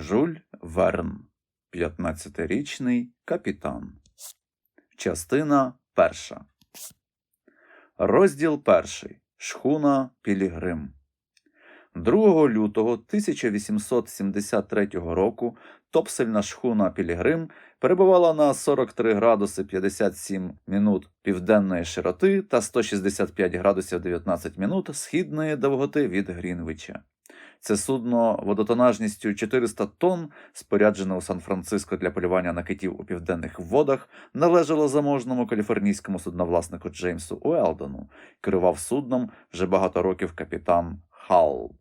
Жуль Верн, 15-річний капітан. Частина перша. Розділ перший. Шхуна Пілігрим. 2 лютого 1873 року топсельна шхуна Пілігрим перебувала на 43 градуси 57 минут південної широти та 165 градусів 19 минут східної довготи від Грінвича. Це судно водотонажністю 400 тонн, споряджене у Сан-Франциско для полювання на китів у південних водах, належало заможному каліфорнійському судновласнику Джеймсу Уелдону. Керував судном вже багато років капітан Халл.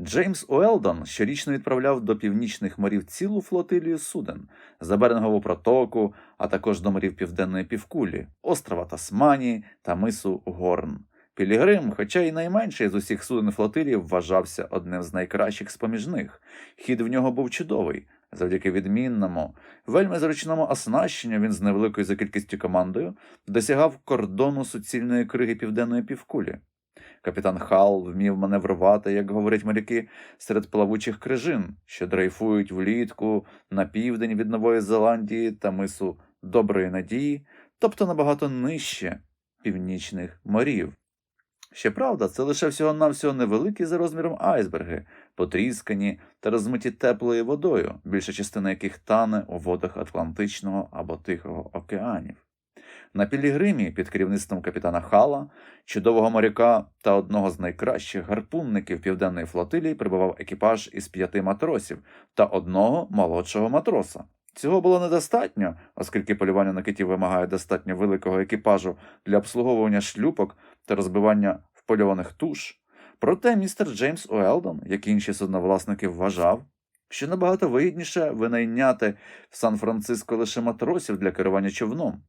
Джеймс Уелдон щорічно відправляв до північних морів цілу флотилію суден за Берингову протоку, а також до морів Південної півкулі, острова Тасманії та мису Горн. Пілігрим, хоча й найменший з усіх суден флотилії, вважався одним з найкращих з поміж них. Хід в нього був чудовий. Завдяки відмінному, вельми зручному оснащенню він з невеликою за кількістю командою досягав кордону суцільної криги південної півкулі. Капітан Хал вмів маневрувати, як говорять моряки, серед плавучих крижин, що дрейфують влітку на південь від Нової Зеландії та мису Доброї Надії, тобто набагато нижче північних морів. Щоправда, це лише всього-навсього невеликі за розміром айсберги, потріскані та розмиті теплою водою, більша частина яких тане у водах Атлантичного або Тихого океанів. На Пілігримі під керівництвом капітана Хала, чудового моряка та одного з найкращих гарпунників південної флотилії прибував екіпаж із п'яти матросів та одного молодшого матроса. Цього було недостатньо, оскільки полювання на китів вимагає достатньо великого екіпажу для обслуговування шлюпок та розбивання впольованих туш. Проте містер Джеймс Уелдон, як і інші судновласники, вважав, що набагато вигідніше винайняти в Сан-Франциско лише матросів для керування човном.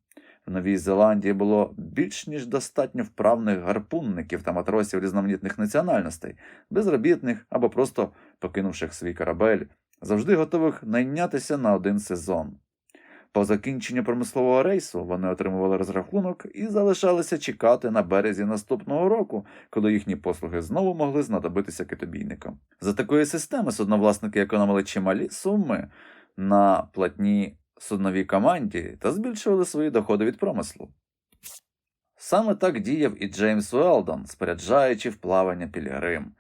В Новій Зеландії було більш ніж достатньо вправних гарпунників та матросів різноманітних національностей, безробітних або просто покинувших свій корабель, завжди готових найнятися на один сезон. По закінченню промислового рейсу вони отримували розрахунок і залишалися чекати на березі наступного року, коли їхні послуги знову могли знадобитися китобійникам. За такої системи судновласники економили чималі суми на платні судновій команді та збільшували свої доходи від промислу. Саме так діяв і Джеймс Уелдон, споряджаючи в плавання Пілігрим.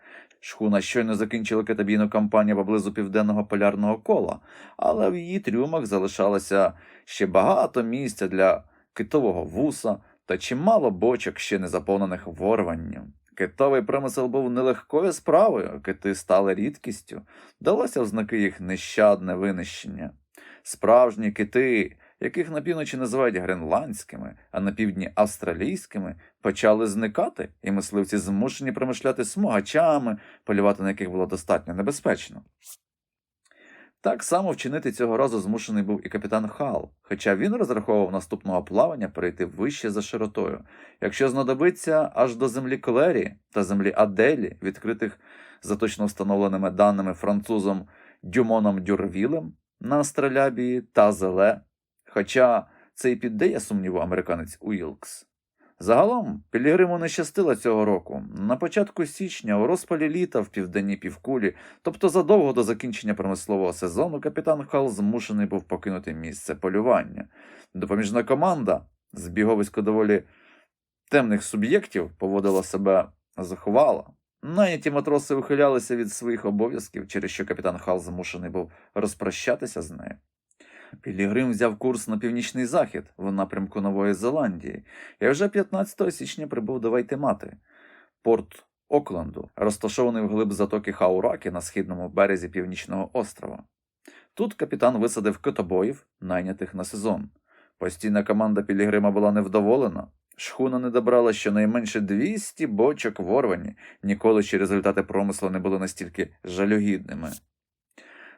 Шхуна щойно закінчила китобійну кампанію поблизу південного полярного кола, але в її трюмах залишалося ще багато місця для китового вуса та чимало бочок, ще не заповнених ворванням. Китовий промисел був нелегкою справою, кити стали рідкістю, далося в їх нещадне винищення. Справжні кити, яких на півночі називають гренландськими, а на півдні австралійськими, почали зникати, і мисливці змушені промишляти смугачами, полювати на яких було достатньо небезпечно. Так само вчинити цього разу змушений був і капітан Хал, хоча він розраховував наступного плавання перейти вище за широтою, якщо знадобиться аж до землі Клері та землі Аделі, відкритих за точно встановленими даними французом Дюмоном Дюрвілем на Астролябії та Зеле, хоча це й піддає сумніву американець Уілкс. Загалом Пілігриму не щастило цього року. На початку січня, у розпалі літа в південній півкулі, тобто задовго до закінчення промислового сезону, капітан Хал змушений був покинути місце полювання. Допоміжна команда, збіговисько доволі темних суб'єктів, поводила себе заховало. Найняті матроси ухилялися від своїх обов'язків, через що капітан Хал змушений був розпрощатися з нею. Пілігрим взяв курс на північний захід в напрямку Нової Зеландії і вже 15 січня прибув до Вайтемати, порт Окленду, розташований вглиб затоки Хаураки на східному березі північного острова. Тут капітан висадив китобоїв, найнятих на сезон. Постійна команда Пілігрима була невдоволена. Шхуна не добрала щонайменше 200 бочок в Орвані, ніколи ще результати промислу не були настільки жалюгідними.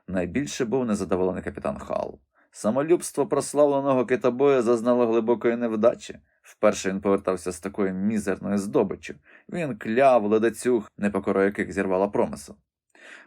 Найбільше був незадоволений капітан Хал. Самолюбство прославленого китобоя зазнало глибокої невдачі. Вперше він повертався з такою мізерною здобиччю. Він кляв ледацюг, непокора яких зірвала промисел.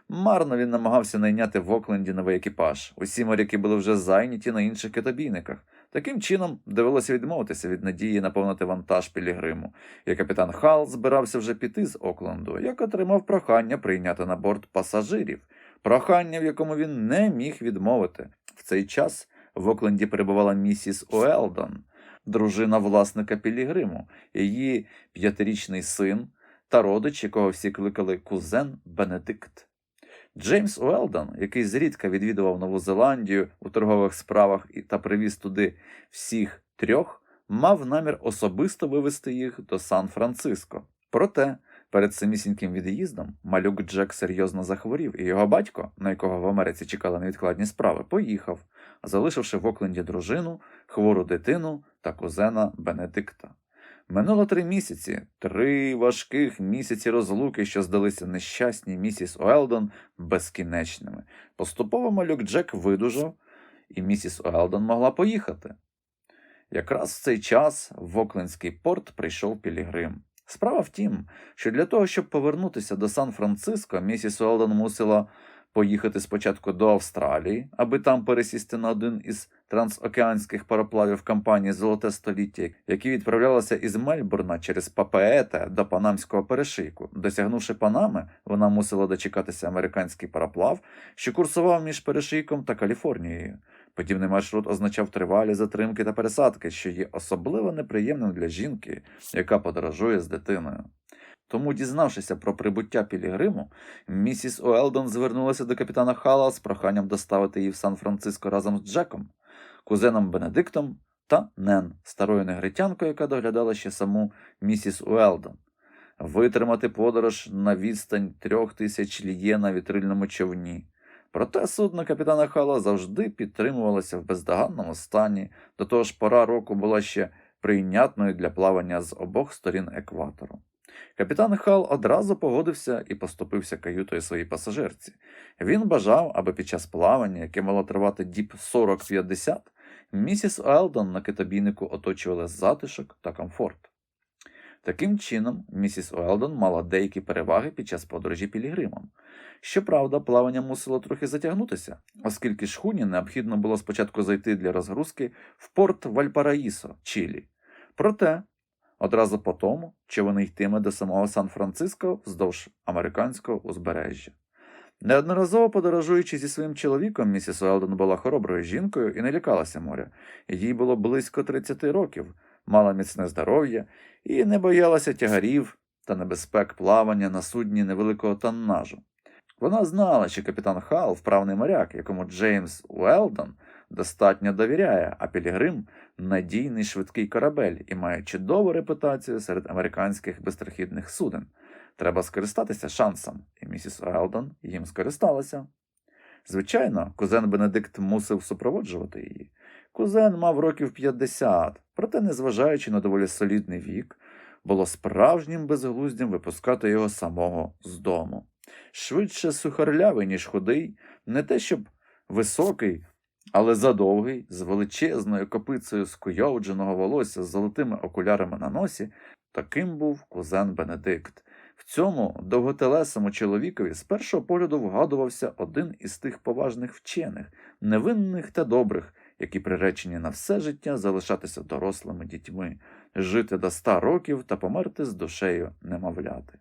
Марно він намагався найняти в Окленді новий екіпаж. Усі моряки були вже зайняті на інших китобійниках. Таким чином довелося відмовитися від надії наповнити вантаж Пілігриму, і капітан Хал збирався вже піти з Окленду, як отримав прохання прийняти на борт пасажирів. прохання, в якому він не міг відмовити. В цей час в Окленді перебувала місіс Уелдон, дружина власника Пілігриму, її п'ятирічний син та родич, якого всі кликали кузен Бенедикт. Джеймс Уелдон, який зрідка відвідував Нову Зеландію у торгових справах та привіз туди всіх трьох, мав намір особисто вивезти їх до Сан-Франциско. Проте, перед самісіньким від'їздом, малюк Джек серйозно захворів, і його батько, на якого в Америці чекали невідкладні справи, поїхав, залишивши в Окленді дружину, хвору дитину та кузена Бенедикта. Минуло три місяці, три важких місяці розлуки, що здалися нещасній місіс Уелдон безкінечними. Поступово малюк Джек видужав, і місіс Уелдон могла поїхати. Якраз в цей час в Оклендський порт прийшов Пілігрим. Справа в тім, що для того, щоб повернутися до Сан-Франциско, місіс Уелдон мусила поїхати спочатку до Австралії, аби там пересісти на один із трансокеанських пароплавів компанії Золоте століття, які відправлялися із Мельбурна через Папеете до Панамського перешийку. Досягнувши Панами, вона мусила дочекатися американський пароплав, що курсував між перешийком та Каліфорнією. Подібний маршрут означав тривалі затримки та пересадки, що є особливо неприємним для жінки, яка подорожує з дитиною. Тому, дізнавшися про прибуття Пілігриму, місіс Уелдон звернулася до капітана Хала з проханням доставити її в Сан-Франциско разом з Джеком, кузеном Бенедиктом та Нен, старою негритянкою, яка доглядала ще саму місіс Уелдон. Витримати подорож на відстань трьох тисяч ліє на вітрильному човні. Проте судно капітана Хала завжди підтримувалося в бездоганному стані, до того ж пора року була ще прийнятною для плавання з обох сторін екватору. Капітан Хал одразу погодився і поступився каютою своїй пасажирці. Він бажав, аби під час плавання, яке мало тривати діб 40-50, місіс Уелдон на китобійнику оточували затишок та комфорт. Таким чином, місіс Уелдон мала деякі переваги під час подорожі Пілігримом. Щоправда, плавання мусило трохи затягнутися, оскільки шхуні необхідно було спочатку зайти для розгрузки в порт Вальпараїсо, Чилі. Проте, одразу по тому, човен йтиме до самого Сан-Франциско вздовж американського узбережжя. Неодноразово подорожуючи зі своїм чоловіком, місіс Уелдон була хороброю жінкою і не лякалася моря. Їй було близько 30 років, мала міцне здоров'я і не боялася тягарів та небезпек плавання на судні невеликого тоннажу. Вона знала, що капітан Хал вправний моряк, якому Джеймс Уелдон достатньо довіряє, а Пілігрим надійний швидкий корабель і має чудову репутацію серед американських безстрахідних суден. Треба скористатися шансом, і місіс Уелдон їм скористалася. Звичайно, кузен Бенедикт мусив супроводжувати її. Кузен мав років 50, проте, незважаючи на доволі солідний вік, було справжнім безглуздям випускати його самого з дому. Швидше сухарлявий, ніж худий, не те щоб високий, але задовгий, з величезною копицею скуйовдженого волосся з золотими окулярами на носі, таким був кузен Бенедикт. В цьому довготелесому чоловікові з першого погляду вгадувався один із тих поважних вчених, невинних та добрих, які приречені на все життя залишатися дорослими дітьми, жити до ста років та померти з душею немовляти.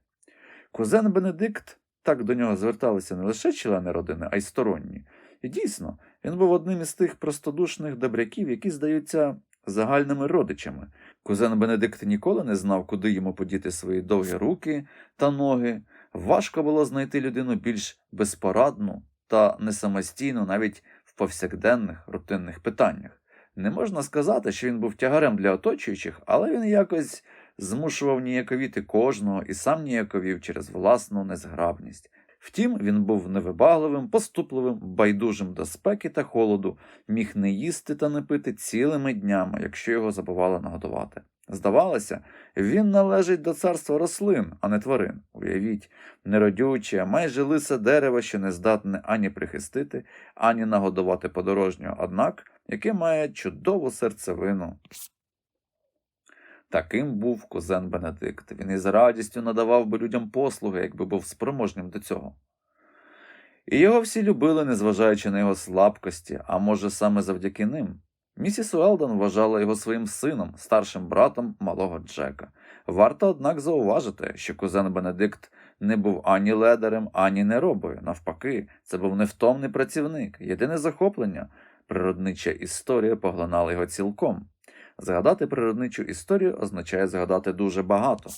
Кузен Бенедикт так до нього зверталися не лише члени родини, а й сторонні. І дійсно, він був одним із тих простодушних добряків, які здаються загальними родичами. Кузен Бенедикт ніколи не знав, куди йому подіти свої довгі руки та ноги. Важко було знайти людину більш безпорадну та не самостійну навіть в повсякденних рутинних питаннях. Не можна сказати, що він був тягарем для оточуючих, але він якось змушував ніяковіти кожного і сам ніяковів через власну незграбність. Втім, він був невибагливим, поступливим, байдужим до спеки та холоду, міг не їсти та не пити цілими днями, якщо його забували нагодувати. Здавалося, він належить до царства рослин, а не тварин. Уявіть, неродюче, майже лисе дерево, що не здатне ані прихистити, ані нагодувати подорожнього, однак, яке має чудову серцевину. Таким був кузен Бенедикт. Він із радістю надавав би людям послуги, якби був спроможним до цього. І його всі любили, незважаючи на його слабкості, а може саме завдяки ним. Місіс Уелдон вважала його своїм сином, старшим братом малого Джека. Варто, однак, зауважити, що кузен Бенедикт не був ані ледарем, ані неробою. Навпаки, це був невтомний працівник. Єдине захоплення природнича історія поглинала його цілком. Згадати природничу історію означає згадати дуже багато.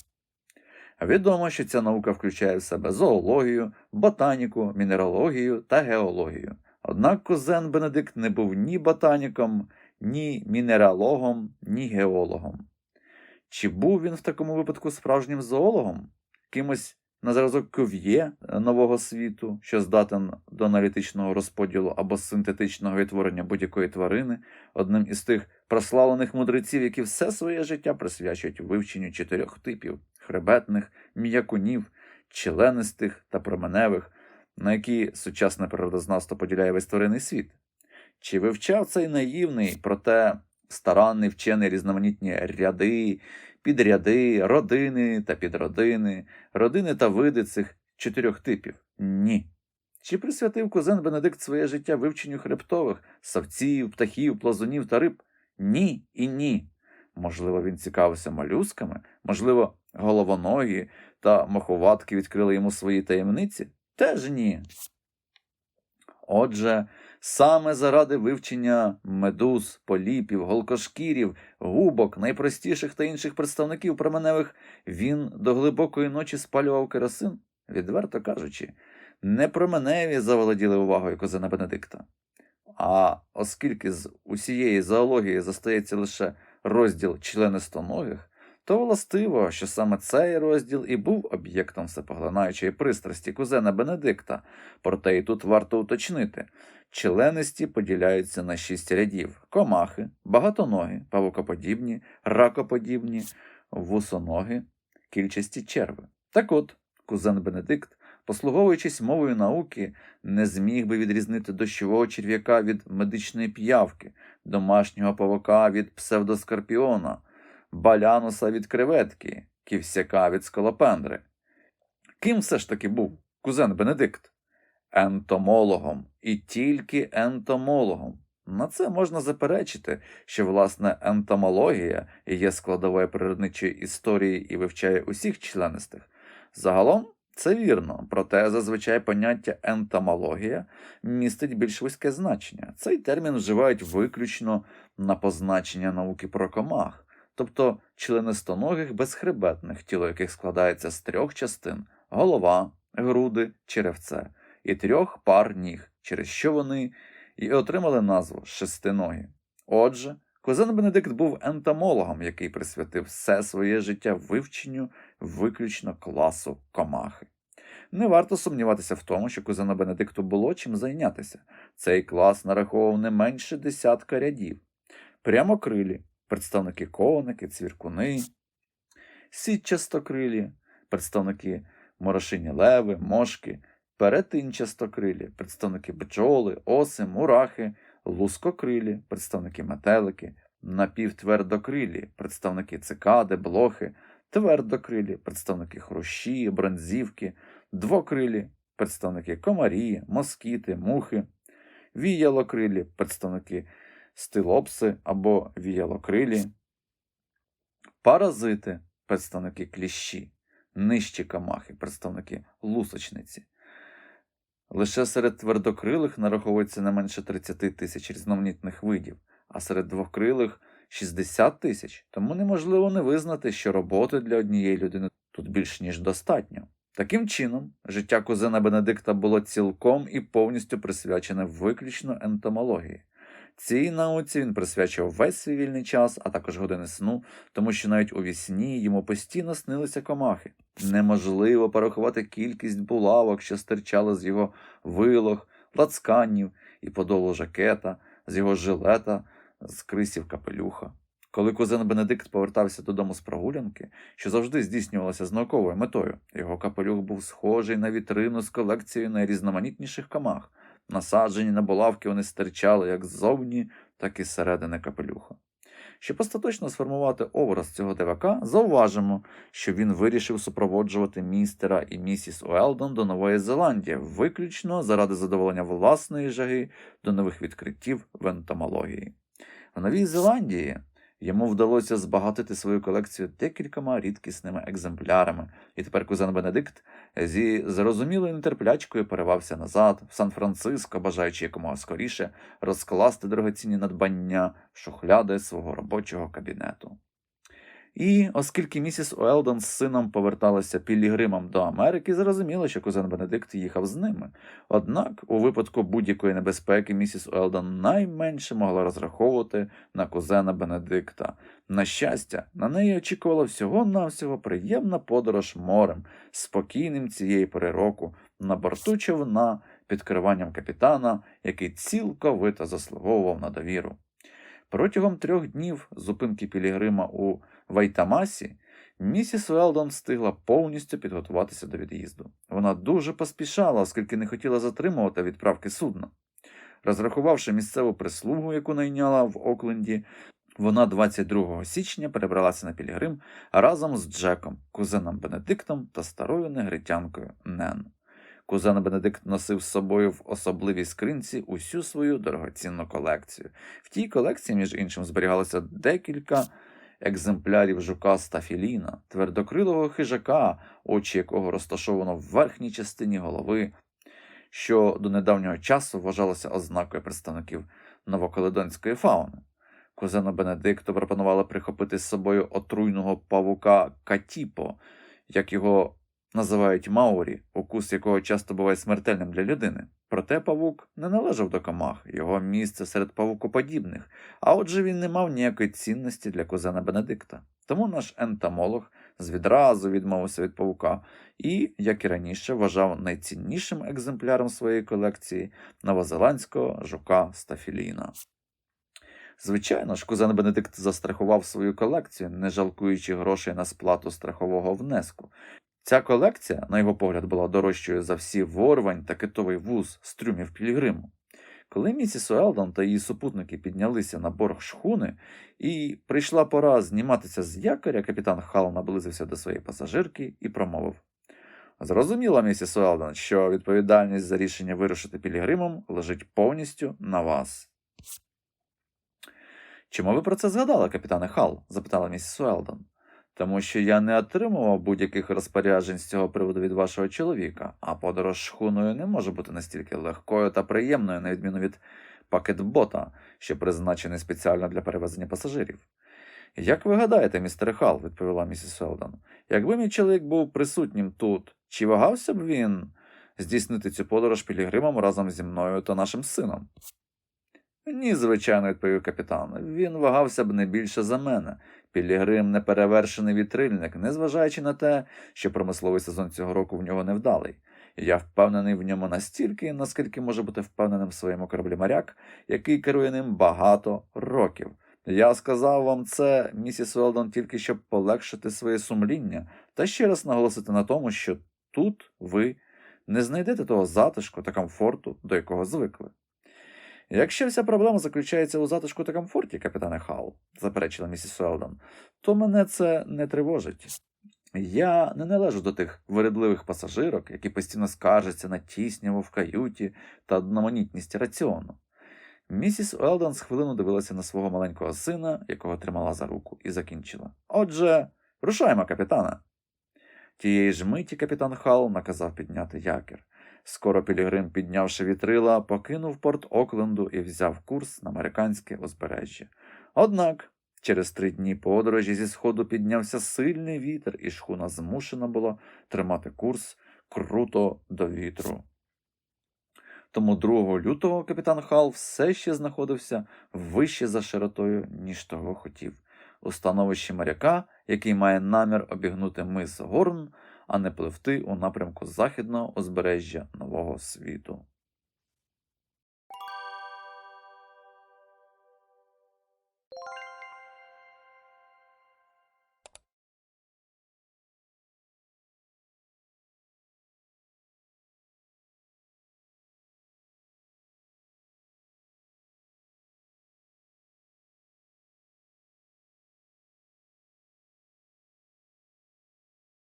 Відомо, що ця наука включає в себе зоологію, ботаніку, мінералогію та геологію. Однак кузен Бенедикт не був ні ботаніком, ні мінералогом, ні геологом. Чи був він в такому випадку справжнім зоологом? Кимось на зразок ков'є нового світу, що здатен до аналітичного розподілу або синтетичного відтворення будь-якої тварини, одним із тих прославлених мудреців, які все своє життя присвячують вивченню чотирьох типів хребетних, м'якунів, членистих та променевих, на які сучасне природознавство поділяє весь тваринний світ. Чи вивчав цей наївний, проте старанний вчений різноманітні ряди, підряди, родини та підродини, родини та види цих чотирьох типів? Ні. Чи присвятив кузен Бенедикт своє життя вивченню хребтових, савців, птахів, плазунів та риб? Ні і ні. Можливо, він цікавився молюсками, можливо, головоногі та моховатки відкрили йому свої таємниці? Теж ні. Отже, саме заради вивчення медуз, поліпів, голкошкірів, губок, найпростіших та інших представників променевих, він до глибокої ночі спалював керосин, відверто кажучи, не променеві заволоділи увагою козина Бенедикта. А оскільки з усієї зоології зостається лише розділ членистоногих, то властиво, що саме цей розділ і був об'єктом всепоглинаючої пристрасті кузена Бенедикта, проте і тут варто уточнити. Членисті поділяються на шість рядів: комахи, багатоногі, павукоподібні, ракоподібні, вусоноги, кільчасті черви. Так от, кузен Бенедикт, послуговуючись мовою науки, не зміг би відрізнити дощового черв'яка від медичної п'явки, домашнього павука від псевдоскорпіона, балянуса від креветки, ківсяка від скалопендри. Ким все ж таки був кузен Бенедикт? Ентомологом і тільки ентомологом. На це можна заперечити, що власне ентомологія є складовою природничої історії і вивчає усіх членистих. Загалом це вірно, проте зазвичай поняття ентомологія містить більш вузьке значення. Цей термін вживають виключно на позначення науки про комах, тобто членистоногих безхребетних, тіло яких складається з трьох частин голова, груди, черевце і трьох пар ніг, через що вони і отримали назву шестиногі. Отже, Козен Бенедикт був ентомологом, який присвятив все своє життя вивченню виключно класу комахи. Не варто сумніватися в тому, що кузену Бенедикту було чим зайнятися. Цей клас нараховував не менше десятка рядів. Прямокрилі, представники коники, цвіркуни, сітчастокрилі, представники морошині леви, мошки, перетинчастокрилі, представники бджоли, оси, мурахи, лускокрилі, представники метелики, напівтвердокрилі, представники цикади, блохи, твердокрилі, представники хрущі, бронзівки, двокрилі, представники комарі, москіти, мухи, віялокрилі, представники стилопси або віялокрилі, паразити, представники кліщі, нижчі камахи, представники лусочниці. Лише серед твердокрилих нараховується не менше 30 тисяч різноманітних видів, а серед двокрилих 60 тисяч, тому неможливо не визнати, що роботи для однієї людини тут більш ніж достатньо. Таким чином, життя кузена Бенедикта було цілком і повністю присвячене виключно ентомології. Цій науці він присвячував весь свій вільний час, а також години сну, тому що навіть у вісні йому постійно снилися комахи. Неможливо порахувати кількість булавок, що стирчали з його вилог, лацканів і подолу жакета, з його жилета, з крисів капелюха. Коли кузен Бенедикт повертався додому з прогулянки, що завжди здійснювалося з науковою метою, його капелюх був схожий на вітрину з колекцією найрізноманітніших камах. Насаджені на булавки вони стирчали як ззовні, так і зсередини капелюха. Щоб остаточно сформувати образ цього дивака, зауважимо, що він вирішив супроводжувати містера і місіс Уелдон до Нової Зеландії, виключно заради задоволення власної жаги до нових відкриттів в ентомології. В Новій Зеландії Йому вдалося збагатити свою колекцію декількома рідкісними екземплярами, і тепер кузен Бенедикт зі зрозумілою нетерплячкою перевався назад в Сан-Франциско, бажаючи якомога скоріше розкласти дорогоцінні надбання в шухляди свого робочого кабінету. І оскільки місіс Уелдон з сином поверталася пілігримом до Америки, зрозуміло, що кузен Бенедикт їхав з ними. Однак, у випадку будь-якої небезпеки, місіс Уелдон найменше могла розраховувати на кузена Бенедикта. На щастя, на неї очікувала всього-навсього приємна подорож морем, спокійним цієї пори року, на борту човна під керуванням капітана, який цілковито заслуговував на довіру. Протягом трьох днів зупинки Пілігрима у Вайтамасі місіс Уелдон встигла повністю підготуватися до від'їзду. Вона дуже поспішала, оскільки не хотіла затримувати відправки судна. Розрахувавши місцеву прислугу, яку найняла в Окленді, вона 22 січня перебралася на Пілігрим разом з Джеком, кузеном Бенедиктом та старою негритянкою Нен. Кузен Бенедикт носив з собою в особливій скринці усю свою дорогоцінну колекцію. В тій колекції, між іншим, зберігалося декілька екземплярів жука стафіліна, твердокрилого хижака, очі якого розташовано в верхній частині голови, що до недавнього часу вважалося ознакою представників новокаледонської фауни. Кузену Бенедикту пропонували прихопити з собою отруйного павука Катіпо, як його називають Маорі, укус якого часто буває смертельним для людини. Проте павук не належав до комах, його місце серед павукоподібних, а отже він не мав ніякої цінності для кузена Бенедикта. Тому наш ентомолог звідразу відмовився від павука і, як і раніше, вважав найціннішим екземпляром своєї колекції новозеландського жука Стафіліна. Звичайно ж, кузен Бенедикт застрахував свою колекцію, не жалкуючи грошей на сплату страхового внеску. Ця колекція, на його погляд, була дорожчою за всі ворвань та китовий вуз з трюмів Пілігриму. Коли місіс Уелдон та її супутники піднялися на борг шхуни, і прийшла пора зніматися з якоря, капітан Хал наблизився до своєї пасажирки і промовив Зрозуміла, місіс Уелдон, що відповідальність за рішення вирушити Пілігримом лежить повністю на вас. Чому ви про це згадали, капітане Хал? запитала місіс Уелдон. Тому що я не отримував будь-яких розпоряджень з цього приводу від вашого чоловіка, а подорож шхуною не може бути настільки легкою та приємною, на відміну від пакетбота, що призначений спеціально для перевезення пасажирів. Як ви гадаєте, містер Хал, відповіла місіс Селдон, якби мій чоловік був присутнім тут, чи вагався б він здійснити цю подорож пілігримом разом зі мною та нашим сином? Ні, звичайно, відповів капітан. Він вагався б не більше за мене. Пілігрим неперевершений вітрильник, незважаючи на те, що промисловий сезон цього року в нього невдалий. Я впевнений в ньому настільки, наскільки може бути впевненим в своєму кораблі моряк, який керує ним багато років. Я сказав вам це, місіс Уелдон, тільки щоб полегшити своє сумління та ще раз наголосити на тому, що тут ви не знайдете того затишку та комфорту, до якого звикли. Якщо вся проблема заключається у затишку та комфорті, капітане Хал, заперечила місіс Уелдон, то мене це не тривожить. Я не належу до тих вередливих пасажирок, які постійно скаржаться на тісняву в каюті та одноманітність раціону. Місіс Уелдон з хвилину дивилася на свого маленького сина, якого тримала за руку, і закінчила. Отже, рушаємо, капітана. Тієї ж миті капітан Хал наказав підняти якір. Скоро Пілігрим, піднявши вітрила, покинув порт Окленду і взяв курс на американське узбережжя. Однак через три дні подорожі зі сходу піднявся сильний вітер, і шхуна змушена була тримати курс круто до вітру. Тому 2 лютого капітан Хал все ще знаходився вище за широтою, ніж того хотів, у становищі моряка, який має намір обігнути мис Горн, а не пливти у напрямку західного узбережжя Нового світу.